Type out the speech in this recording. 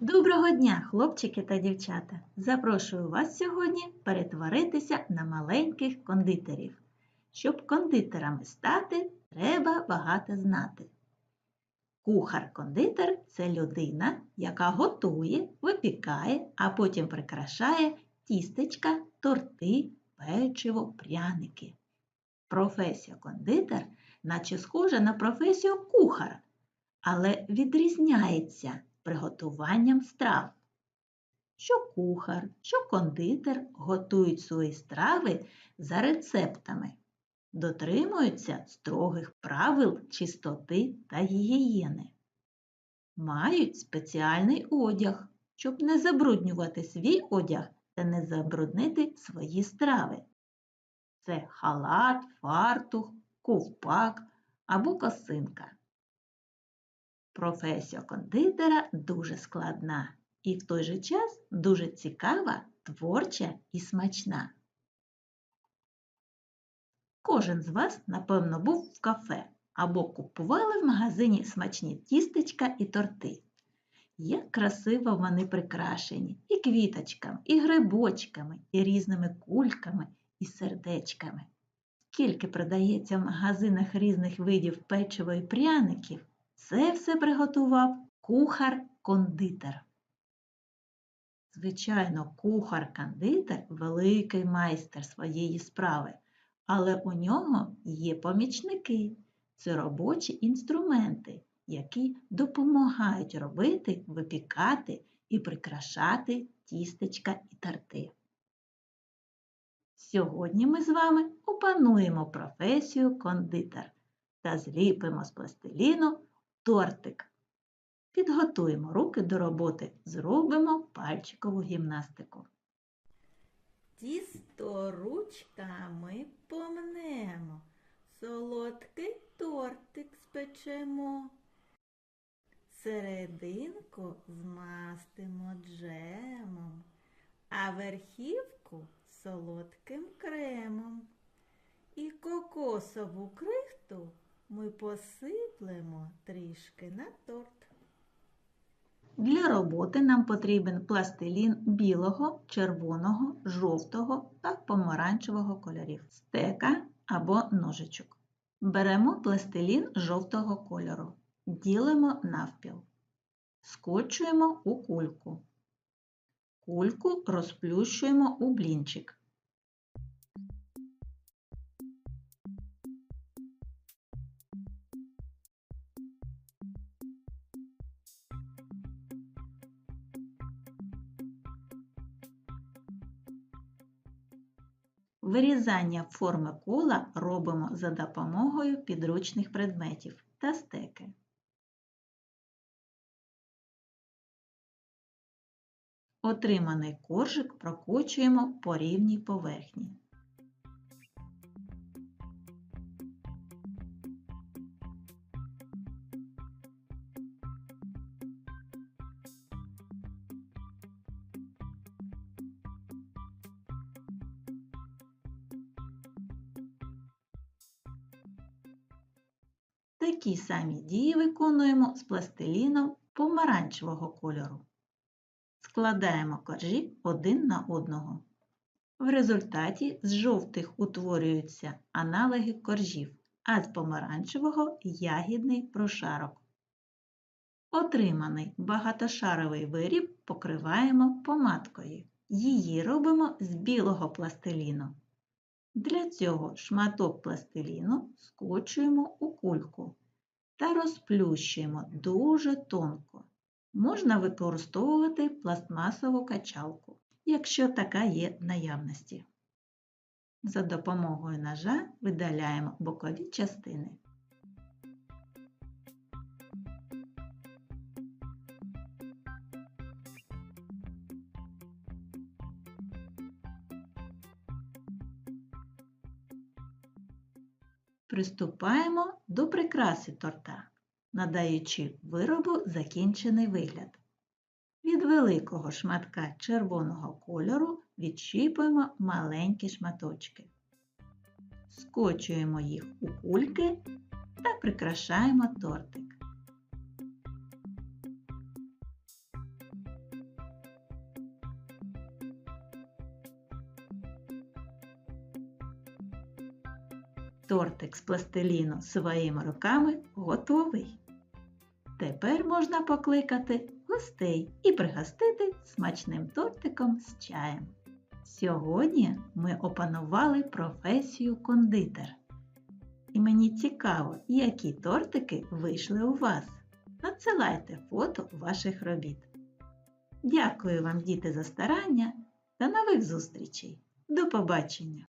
Доброго дня, хлопчики та дівчата! Запрошую вас сьогодні перетворитися на маленьких кондитерів. Щоб кондитерами стати, треба багато знати. Кухар-кондитер це людина, яка готує, випікає, а потім прикрашає тістечка, торти, печиво, пряники. Професія кондитер наче схожа на професію кухара, але відрізняється приготуванням страв. Що кухар, що кондитер готують свої страви за рецептами, дотримуються строгих правил чистоти та гігієни, мають спеціальний одяг, щоб не забруднювати свій одяг та не забруднити свої страви. Це халат, фартух, ковпак або косинка. Професія кондитера дуже складна і в той же час дуже цікава, творча і смачна. Кожен з вас, напевно, був в кафе або купували в магазині смачні тістечка і торти. Як красиво вони прикрашені і квіточками, і грибочками, і різними кульками і сердечками. Скільки продається в магазинах різних видів печива і пряників, це все приготував кухар-кондитер. Звичайно, кухар-кондитер великий майстер своєї справи, але у нього є помічники. Це робочі інструменти, які допомагають робити, випікати і прикрашати тістечка і торти. Сьогодні ми з вами опануємо професію кондитер та зліпимо з пластиліну тортик. Підготуємо руки до роботи, зробимо пальчикову гімнастику. Тісто ручками помнемо, солодкий тортик спечемо. Серединку змастимо джемом, а верхівку солодким кремом. І кокосову крихту ми посиплемо трішки на торт. Для роботи нам потрібен пластилін білого, червоного, жовтого та помаранчевого кольорів, стека або ножичок. Беремо пластилін жовтого кольору, ділимо навпіл, скочуємо у кульку. Кульку розплющуємо у блінчик. Вирізання форми кола робимо за допомогою підручних предметів та стеки. Отриманий коржик прокочуємо по рівній поверхні. Такі самі дії виконуємо з пластиліном помаранчевого кольору. Складаємо коржі один на одного. В результаті з жовтих утворюються аналоги коржів, а з помаранчевого ягідний прошарок. Отриманий багатошаровий виріб покриваємо помадкою. Її робимо з білого пластиліну. Для цього шматок пластиліну скочуємо у кульку та розплющуємо дуже тонко. Можна використовувати пластмасову качалку, якщо така є в наявності. За допомогою ножа видаляємо бокові частини. Приступаємо до прикраси торта, надаючи виробу закінчений вигляд. Від великого шматка червоного кольору відщіпуємо маленькі шматочки. Скочуємо їх у кульки та прикрашаємо тортик. Тортик з пластиліну своїми руками готовий. Тепер можна покликати гостей і пригостити смачним тортиком з чаєм. Сьогодні ми опанували професію кондитер. І мені цікаво, які тортики вийшли у вас. Надсилайте фото ваших робіт. Дякую вам, діти, за старання. До нових зустрічей. До побачення!